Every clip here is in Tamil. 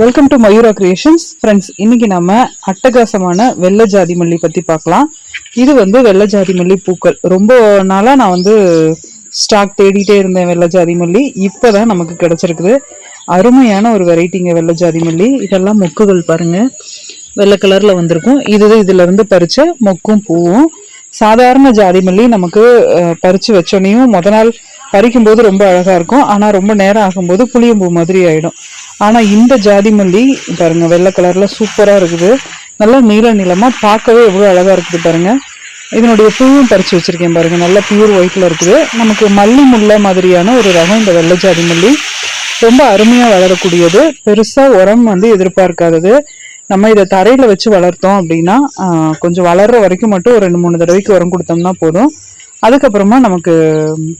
Welcome to Mayura creations friends இன்னைக்கு நம்ம அட்டகாசமான வெள்ளை ஜாதி மல்லி பத்தி பார்க்கலாம். இது வந்து வெள்ளை ஜாதி மல்லி பூக்கள். ரொம்ப நாளா நான் வந்து ஸ்டாக் தேடிட்டே இருந்தேன் வெள்ளை ஜாதி மல்லி. இப்பதான் நமக்கு கிடைச்சிருக்குது. அருமையான ஒரு வெரைட்டிங்க வெள்ளை ஜாதி மல்லி. இதெல்லாம் மொக்குகள் பாருங்க. வெள்ளை கலர்ல வந்திருக்கும். இது இதுல இருந்து பறிச்ச மொக்கும் பூவும். சாதாரண ஜாதி மல்லி நமக்கு பறிச்சு வச்சோனையும் முத நாள் பறிக்கும்போது ரொம்ப அழகா இருக்கும். ஆனா ரொம்ப நேரம் ஆகும்போது புளியம்பூ மாதிரி ஆயிடும். ஆனா இந்த ஜாதி மல்லி பாருங்க வெள்ளை கலர்ல சூப்பரா இருக்குது. நல்லா நீல நீளமா பார்க்கவே எவ்வளவு அழகா இருக்குது பாருங்க. இதனுடைய பூவும் பறிச்சு வச்சிருக்கேன் பாருங்க. நல்ல பியூர் ஒயிட்ல இருக்குது. நமக்கு மல்லி முல்லை மாதிரியான ஒரு ரகம் இந்த வெள்ளை ஜாதி மல்லி. ரொம்ப அருமையா வளரக்கூடியது. பெருசா உரம் வந்து எதிர்பார்க்காதது. நம்ம இதை தரையில வச்சு வளர்த்தோம் அப்படின்னா கொஞ்சம் வளர்ற வரைக்கும் மட்டும் ஒரு ரெண்டு மூணு தடவைக்கு உரம் கொடுத்தோம்னா போதும். அதுக்கப்புறமா நமக்கு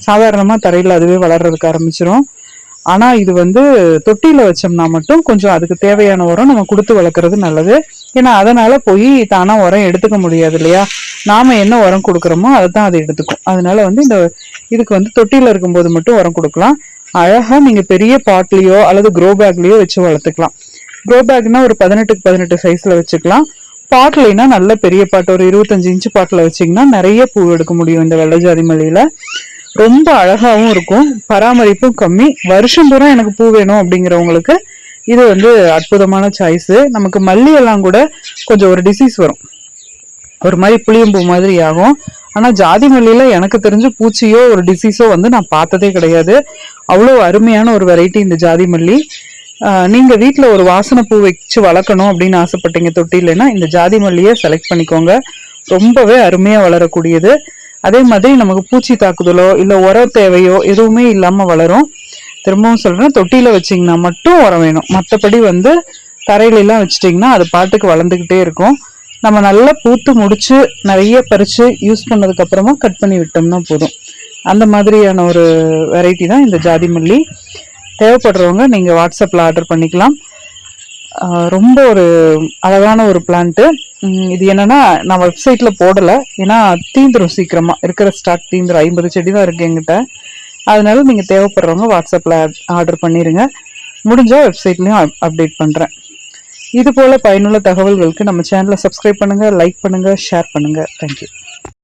சாதாரணமாக தரையில் அதுவே வளர்றதுக்கு ஆரம்பிச்சிரும். ஆனால் இது வந்து தொட்டியில் வச்சோம்னா மட்டும் கொஞ்சம் அதுக்கு தேவையான உரம் நம்ம கொடுத்து வளர்க்குறது நல்லது. ஏன்னா அதனால் போய் தானாக உரம் எடுத்துக்க முடியாது இல்லையா? நாம் என்ன உரம் கொடுக்குறோமோ அதை தான் அது எடுத்துக்கும். அதனால வந்து இந்த இதுக்கு வந்து தொட்டியில் இருக்கும்போது மட்டும் உரம் கொடுக்கலாம். அழகாக நீங்கள் பெரிய பாட்லேயோ அல்லது க்ரோ பேக்லேயோ வச்சு வளர்த்துக்கலாம். க்ரோ பேக்னா ஒரு பதினெட்டுக்கு பதினெட்டு சைஸில் வச்சுக்கலாம். பாட்லைனா நல்ல பெரிய பாட்டு ஒரு இருபத்தஞ்சு இன்ச்சு பாட்டில் வச்சீங்கன்னா நிறைய பூ எடுக்க முடியும் இந்த வெள்ளை ஜாதி மல்லியில ரொம்ப அழகாவும் இருக்கும் பராமரிப்பும் கம்மி. வருஷம் பூரா எனக்கு பூ வேணும் அப்படிங்கிறவங்களுக்கு இது வந்து அற்புதமான சாய்ஸ் நமக்கு மல்லி எல்லாம் கூட கொஞ்சம் ஒரு டிசீஸ் வரும். ஒரு மாதிரி புளியம்பூ மாதிரி ஆகும். ஆனா ஜாதி மல்லியில எனக்கு தெரிஞ்சு பூச்சியோ ஒரு டிசீஸோ வந்து நான் பார்த்ததே கிடையாது. அவ்வளோ அருமையான ஒரு வெரைட்டி இந்த ஜாதி மல்லி. நீங்கள் நீங்க ஒரு வாசனை பூ வச்சு வளர்க்கணும் அப்படின்னு ஆசைப்பட்டீங்க தொட்டிலனா இந்த ஜாதி மல்லியை செலக்ட் பண்ணிக்கோங்க. ரொம்பவே அருமையாக வளரக்கூடியது. அதே மாதிரி நமக்கு பூச்சி தாக்குதலோ இல்லை உரம் தேவையோ எதுவுமே இல்லாமல் வளரும். திரும்பவும் சொல்கிறேன் தொட்டியில் வச்சிங்கன்னா மட்டும் உரம் வேணும். மற்றபடி வந்து தரையிலெல்லாம் வச்சிட்டிங்கன்னா அது பாட்டுக்கு வளர்ந்துக்கிட்டே இருக்கும். நம்ம நல்லா பூத்து முடித்து நிறைய பறித்து யூஸ் பண்ணதுக்கப்புறமா கட் பண்ணி விட்டோம்னா போதும். அந்த மாதிரியான ஒரு வெரைட்டி தான் இந்த ஜாதி மல்லி. தேவைப்படுறவங்க நீங்கள் வாட்ஸ்அப்பில் ஆர்டர் பண்ணிக்கலாம். ரொம்ப ஒரு அழகான ஒரு பிளான்ட்டு இது என்னன்னா நான் வெப்சைட்டில் போடலை. ஏன்னா தீந்துரும் சீக்கிரமாக இருக்கிற ஸ்டாக் தீந்துரும். ஐம்பது செடி தான் இருக்குது எங்கிட்ட அதனால நீங்கள் தேவைப்படுறவங்க வாட்ஸ்அப்பில் ஆர்டர் பண்ணிடுங்க முடிஞ்சால் வெப்சைட்லேயும் அப்டேட் பண்ணுறேன் இது போல் பயனுள்ள தகவல்களுக்கு நம்ம சேனலை சப்ஸ்கிரைப் பண்ணுங்கள் லைக் பண்ணுங்கள் ஷேர் பண்ணுங்கள் தேங்க்யூ